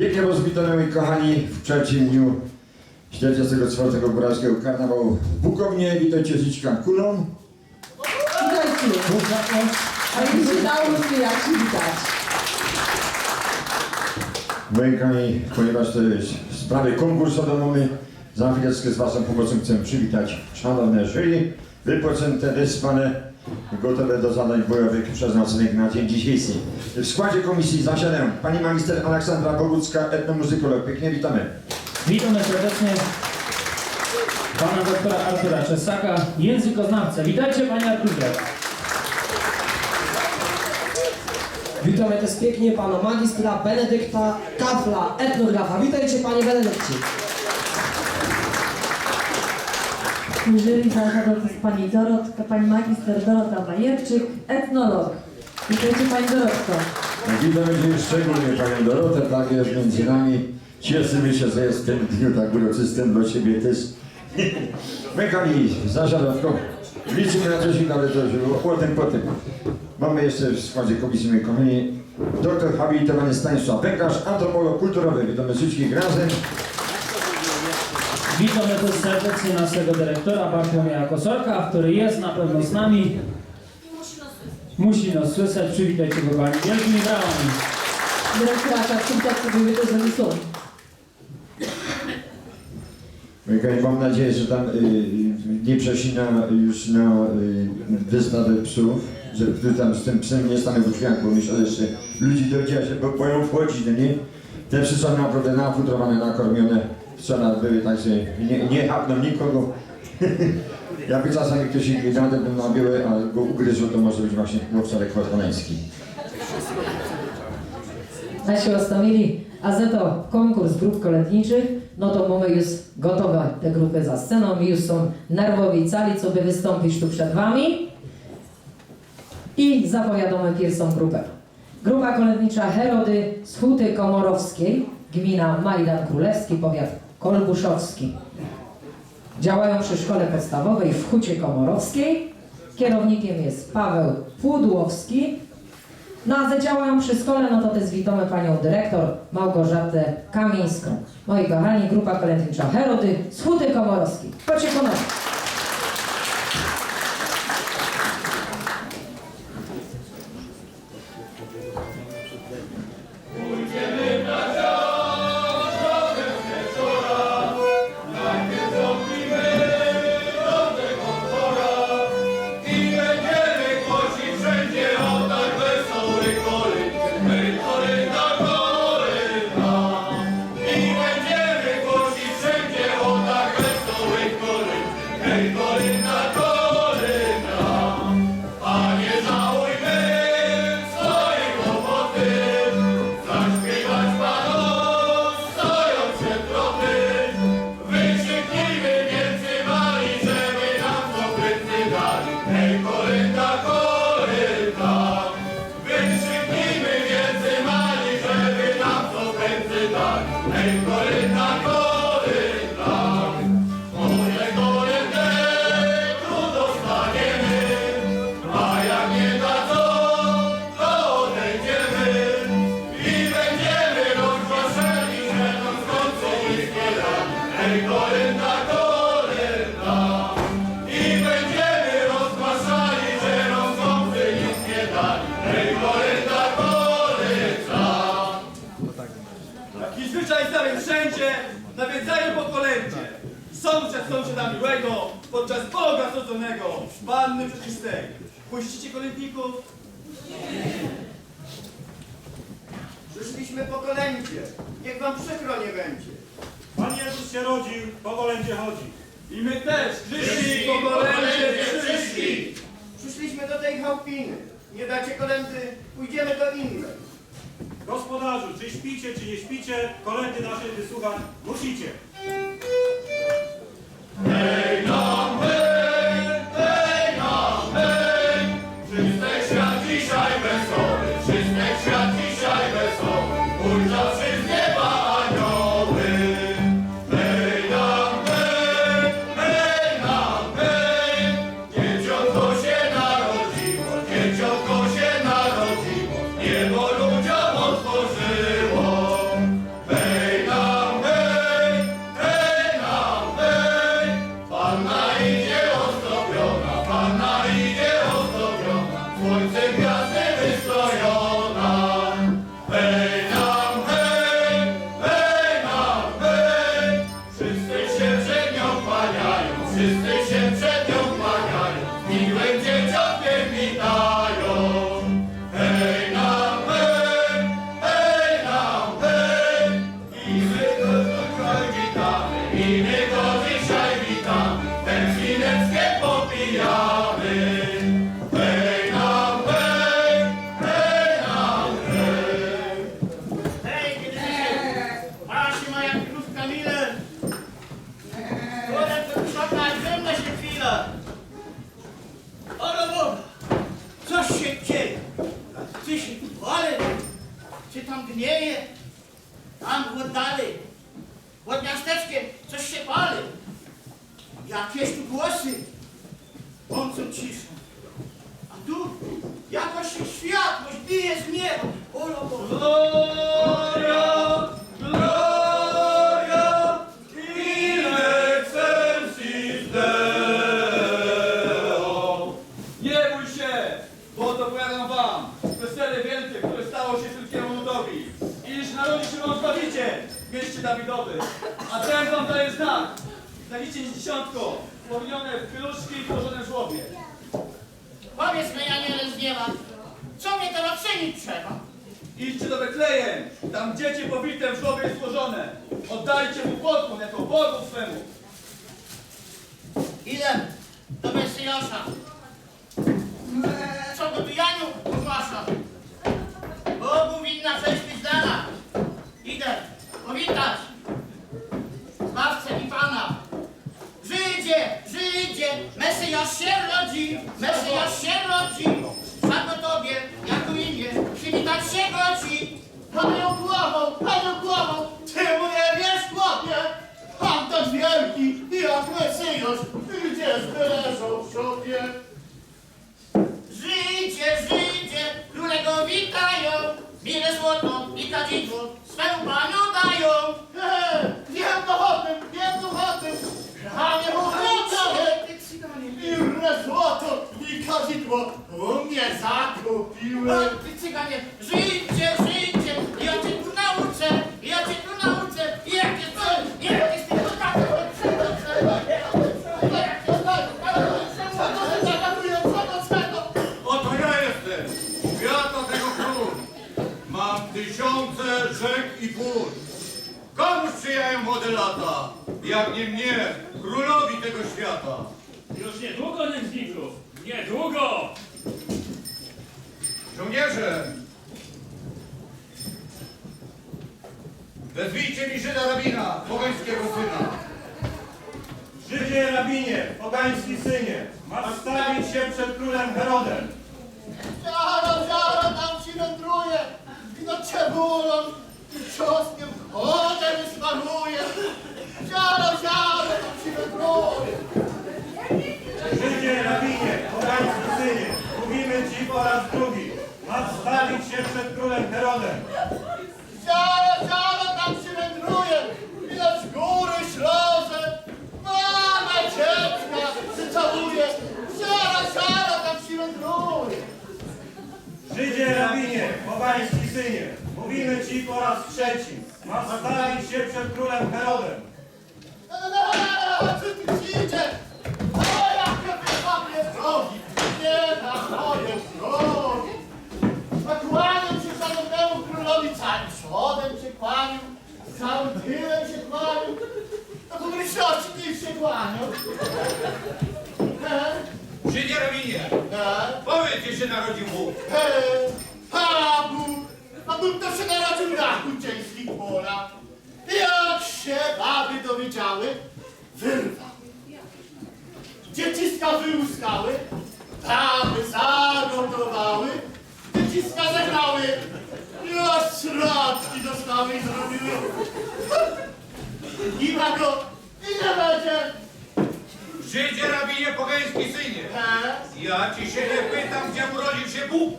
Pięknie rozbito moi kochani w trzecim dniu 44. Góralskiego Karnawału w Bukownie. Witajcie z liczka kulą. Witajcie. Ale nie się dało mi jak się witać. Moi kochani, ponieważ to jest sprawy konkursowe mamy, za chwileczkę z Waszą pomocą chcę przywitać szanowne jury, wypoczęte, wyspane, gotowe do zadań bojowych przeznaczonych na dzień dzisiejszy. W składzie komisji zasiadają pani magister Aleksandra Bogucka, etnomuzykolog. Pięknie witamy. Witamy serdecznie pana doktora Artura Czesaka, językoznawcę. Witajcie panie Arturze. Witamy też pięknie pana magistra Benedykta Kafla, etnografa. Witajcie panie Benedykcie. Jury to jest pani Dorotka, pani magister Dorota Bajerczyk, etnolog. Witajcie pani Dorotko. Witamy Cię szczególnie Panią Dorotę, tak jest między nami. Cieszymy się, że jest w tym dniu tak uroczystym dla Ciebie też. Mechani, zasiadawko. Liczymy na coś ale to już było potem. Mamy jeszcze w składzie komisji kochani doktor habilitowany Stanisław Węgarz, antropolog kulturowy. Witamy wszystkich razem. Witamy też serdecznie naszego dyrektora Bartłomieja Kosorka, który jest na pewno z nami. Musi nas słyszeć. Przywitajcie go pani wielkimi brawami. Dyrektora Czarczyka, który to z są. Moi kochani, mam nadzieję, że tam y, nie przesina już na y, wystawę psów, że który tam z tym psem nie stanę w drzwiach, bo myślę, że jeszcze ludzi dojdzie, że bo boją wchodzić, no nie? Te psy są naprawdę nafutrowane, nakarmione, wczoraj były tak, że nie, nie hapną nikogo. Jakby czasami ktoś radę był nabiły, a go ugryzł, to może być właśnie łowczarek chłopański. Nasi ostamili, a za to konkurs grup kolędniczych, no to mamy już gotowe te grupy za sceną już są nerwowi cali, co by wystąpić tu przed wami. I zapowiadamy pierwszą grupę. Grupa kolędnicza Herody z Huty Komorowskiej, gmina Majdan Królewski, powiat kolbuszowski. Działają przy szkole podstawowej w Hucie Komorowskiej. Kierownikiem jest Paweł Pudłowski. No a że działają przy szkole, no to też witamy panią dyrektor Małgorzatę Kamińską. Moi kochani, grupa kolędnicza Herody z Huty Komorowskiej. Chodźcie ponownie. I sąsiada miłego, podczas Boga sądzonego, panny przeczystej. Puścicie kolędników? Przyszliśmy po kolędzie. Niech wam przykro nie będzie. Pan Jezus się rodził, po kolędzie chodzi. I my też, przyszli po kolędzie, przyszli. Przyszliśmy do tej chałupiny. Nie dacie kolendy, pójdziemy do innej. Gospodarzu, czy śpicie, czy nie śpicie, kolędy naszej wysłuchać musicie. Wam Zbawiciel w mieście Dawidowym. A ten wam daje znak. Znajdziecie dziesiątko, powinione w pieluszki i położone w żłobie. Powiedz mi, aniele z nieba, co mnie teraz czynić trzeba? Idźcie do Betlejem, tam dziecię powite w żłobie złożone. Oddajcie mu pokłon jako Bogu swemu. Idę do Mesjasza. Co tu Janiu ogłasza? Bogu winna dana. Idę powitać Zbawcę i Pana. Żydzie, Żydzie, Mesjasz się rodzi, Mesjasz się rodzi. Wszak o Tobie, jako imię, przywitać się godzi. Panią głową, panią głową, Ty nie wiesz, chłopie? Pan to wielki, jak Mesjasz, gdzie zbeleżą w sobie. Żyjcie, żyjcie, króle go witają, mile złoto i kadzidło swemu panu dają. Eee, wiem to o tym, wiem to o tym, a nie mówię, Ile złoto i kadzidło u mnie zakupiły. Ty cyganie, żyjcie, żyjcie, tysiące rzek i pól. Komu sprzyjają młode lata, jak nie mnie, królowi tego świata. Już niedługo, nędzników! Niedługo! Żołnierze! Wezwijcie mi Żyda rabina, pogańskiego syna. Żydzie rabinie, pogański synie, masz stawić się przed królem Herodem. Ziaro, ziaro, tam ci wędruje, cebulą i czosnkiem chodę wysmaruje. Ziaro, ziaro, tam ci wędruje. Żydzie rabinie, pogański synie, mówimy ci po raz drugi, masz stawić się przed królem Herodem. Ziaro, ziaro, tam ci wędruje, widać góry ślozę. Mama dziecka przyczałuje. Ziaro, ziaro, tam ci wędruje. Żydzie rabinie, pogański synie, mówimy ci po raz trzeci, masz stawić się przed królem Herodem. Eee, Czy ty idzie? O, jakie wypadnie drogi! Nie na moje drogi! A kłaniam się szanownemu królowi całym przodem się kłanił, całym tyłem się kłanił, a publiczności się kłanią. Żydzie rabinie, eee, powiedz, gdzie się narodził Bóg. eee, a Bóg, a Bóg to się narodził na kucieńskich polach. Jak się baby dowiedziały, wyrwał. Dzieciska wyłuskały, baby zagotowały, dzieciska zegrały, ja środki dostały i zrobiły. I ma go, i nie będzie. Żydzie rabinie, pogański synie. Ja ci się nie pytam, gdzie urodził się Bóg,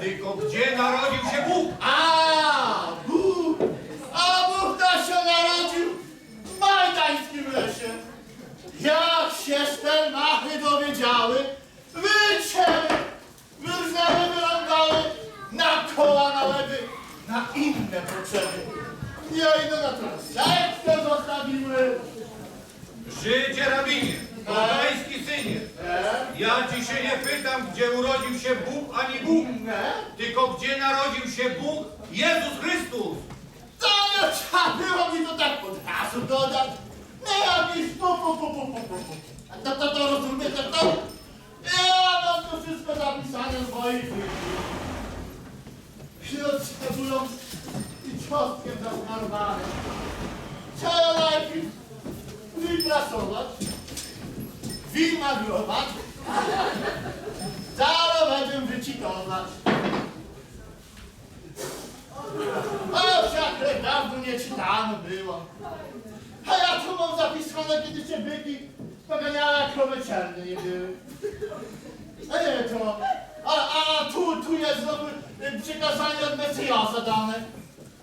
tylko gdzie narodził się Bóg. A, Bóg! A Bóg to się narodził w majdańskim lesie. Jak się sztelmachy dowiedziały, wycięły, wyrżnęły, wyrąbały na koła, na łeby, na inne potrzeby. Nie idę na to sekcję zostawiły. Żydzie rabinie, pogański synie. Ja ci się nie pytam, gdzie urodził się Bóg, ani Bóg, tylko gdzie narodził się Bóg, Jezus Chrystus. To nie trzeba było mi to tak od razu dodać. Nie jakiś pu, pu, pu, pu, pu, pu. A to, to, to rozumiecie to? Ja mam to wszystko zapisane w moich. Wśród cebulą i czosnkiem zasmarowane. Trzeba najpierw wyprasować, wymaglować, zaraz będę wycitować. A wszak dawno nie czytano było. A ja tu mam zapisane, kiedy cię byki poganiała, czarne nie były. A nie to. A, a tu, tu jest znowu y, przykazanie od Mesjasa dane.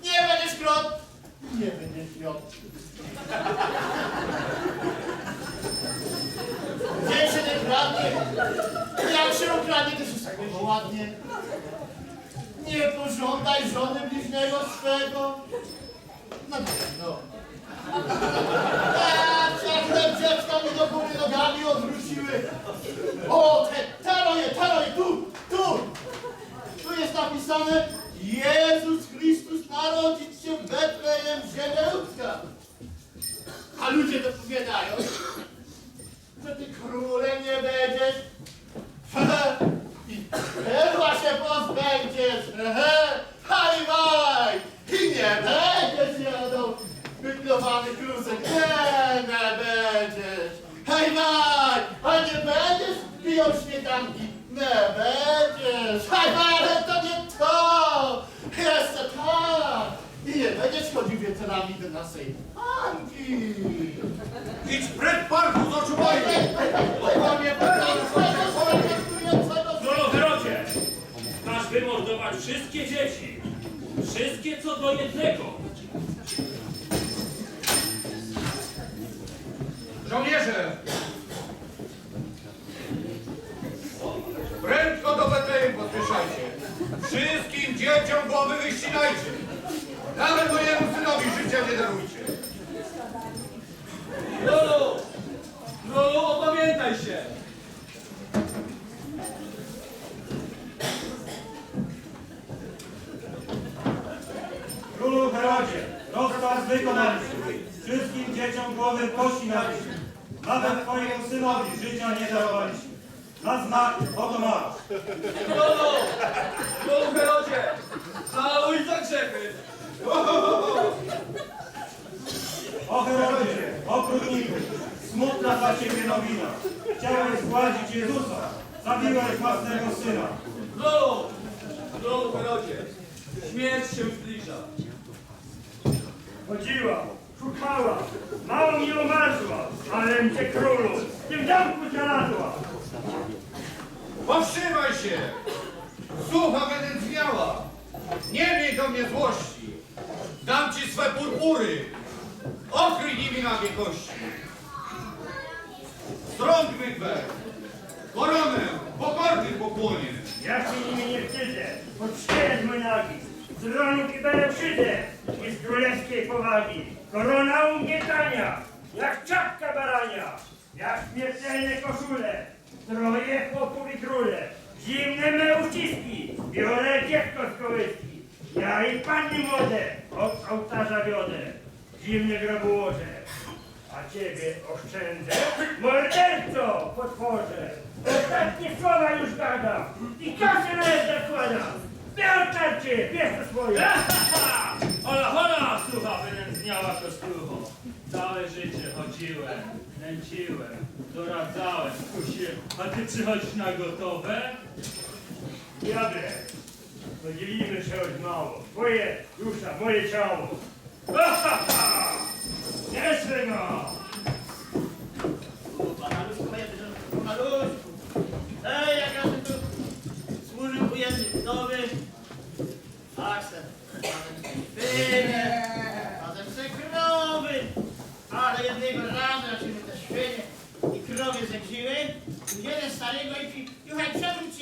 Nie będziesz krot. Nie będziesz krot. Się nie kradnie? Jak się ukradnie, to się tak było ładnie. Nie pożądaj żony bliźniego swego. No no. A, te dziecka mi do góry nogami odwróciły. O, te, teroje, teroje, tu, tu. Tu jest napisane Jezus Chrystus narodzić się w Betlejem, ziemia ludzka. A ludzie dopowiadają, że ty królem nie będziesz. I perła się pozbędziesz. Haj, haj. I nie będziesz jadł wyklowany klusek. Nie, nie będziesz. Hej, haj. A nie będziesz pijał śmietanki. Nie będziesz. Haj, haj, ale to nie to. Jeszcze tak. I nie będziesz wieczorami do naszej Anki. Idź precz parku z oczu moich! Panie, Królu Herodzie, każ wymordować wszystkie dzieci. Wszystkie co do jednego. Żołnierze! Prędko do Betlejem podwyższajcie. Wszystkim dzieciom głowy wyścinajcie. Nawet mojemu synowi życia nie darujcie. Królu! Królu, opamiętaj się! Królu Herodzie, rozkaz wykonaliśmy. Wszystkim dzieciom głowy pościnaliśmy. Nawet twojemu synowi życia nie darowaliśmy. Na znak oto masz. Królu! Królu Herodzie! Żałuj za grzechy! O Herodzie, okrutniku, smutna dla ciebie nowina. Chciałeś zgładzić Jezusa, zabiłeś własnego syna. Królu! Królu Herodzie! Śmierć się zbliża. Chodziła, szukała, mało mi umarzła, ale cię królu, w tym domku znalazła. Powstrzymaj się! Słucha będę zwiała. Nie miej do mnie złości. Dam ci swe purpury. Okryj nimi nagie kości. Strąg mych Koronę pokornych pokłonie. Ja się nimi nie wstydzę, podszczyt mój nagi, z ronu kibelę przyjdę i z królewskiej powagi. Korona u mnie tania, jak czapka barania, jak śmiertelne koszule, stroje chłopów i króle, zimne me uściski, biorę dziewko z kołyski. Ja i panny młode od ołtarza wiodę, zimne grobu łoże. A ciebie oszczędzę, morderco, potworze. Ostatnie słowa już gadam i kasę na jest zakładam. Wyolczarcie, bierz to swoje. Hola, hola, słucha wynędzniała kostucho. Całe życie chodziłem, nęciłem, doradzałem, kusiłem. A ty przychodzisz na gotowe? Diable, podzielimy się od mało. Twoje dusza, moje ciało. Nie Aksel, świnie, razem se krowy, ale jednego się mi te świnie i krowy zedziły, jeden starego i juchaj, przewróć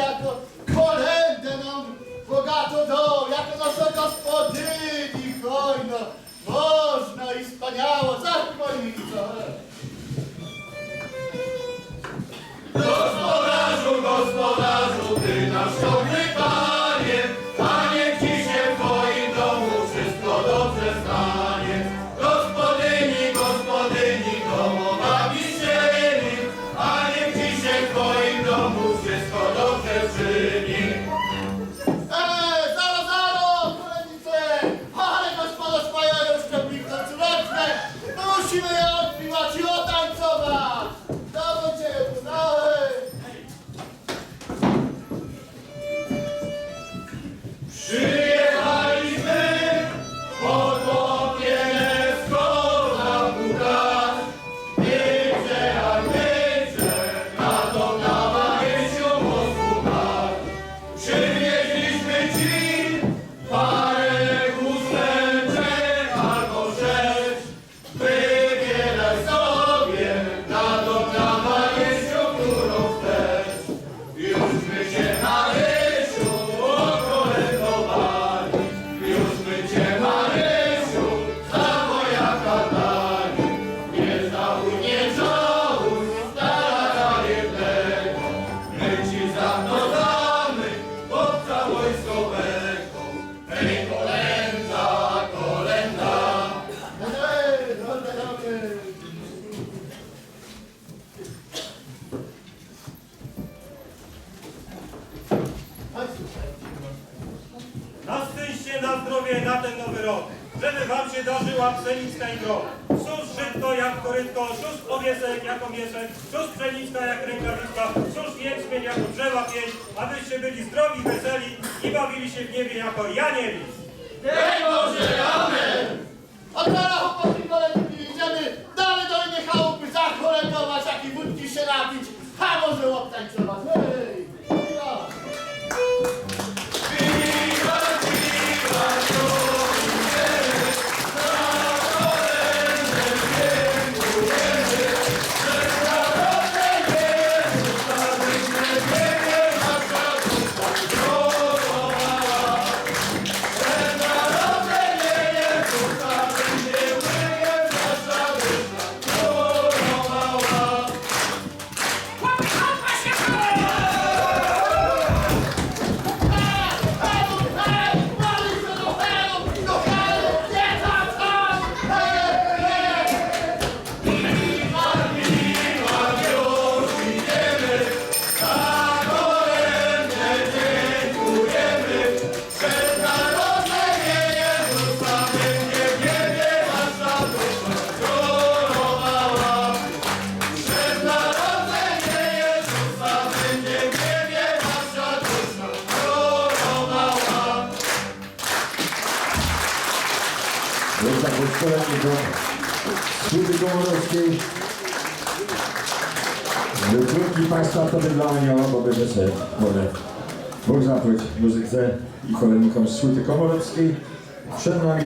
jako kolędę nam bogato dał, jako nasza gospodyni hojna, można i wspaniała, zakłonico. Gospodarzu, gospodarzu, ty nasz dobry a może łoptańcować. Hej! Ja. Do służby komorowskiej. Do trójki państwa to by dla anioła, bo będę se wolę. Bóg zapłać muzyce i kolejnikom z służby komorowskiej. Przed nami